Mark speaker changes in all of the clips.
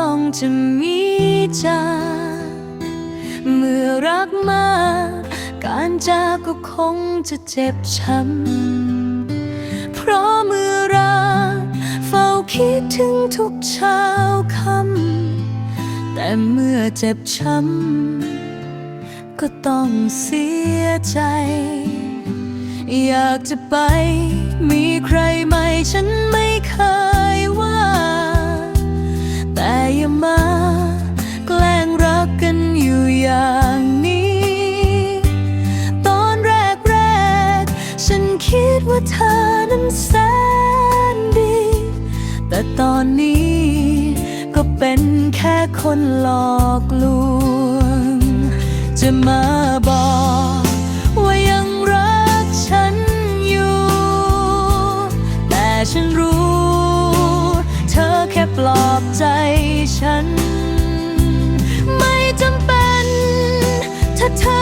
Speaker 1: ต้องจะมีจากเมื่อรักมาการจากก็คงจะเจ็บช้ำ เพราะเมื่อรัก เฝ้าคิดถึงทุกเช้าค่ำแต่เมื่อเจ็บช้ำ ก็ต้องเสียใจ อยากจะไป มีใครไหมฉันไม่ ตอนนี้ ก็เป็นแค่คนหลอกลวง จะมาบอกว่ายังรักฉันอยู่ แต่ฉันรู้ เธอแค่ปลอบใจฉัน ไม่จำเป็น ถ้าเธอ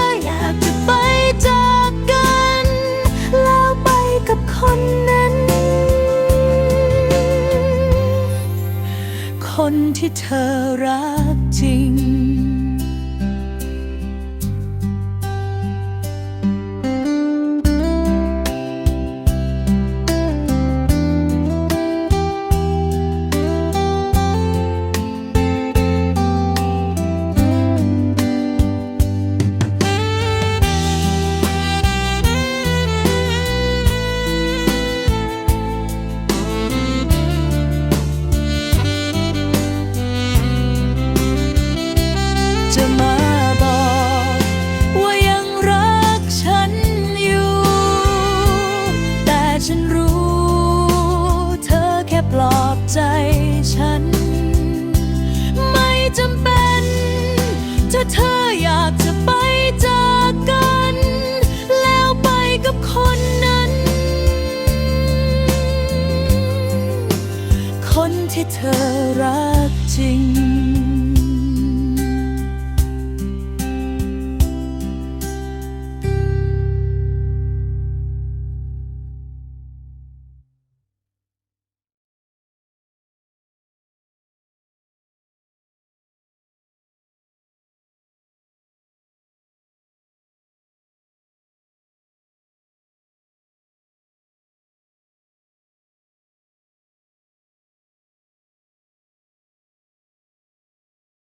Speaker 1: ที่เธอรักจริง คนที่เธอรักจริง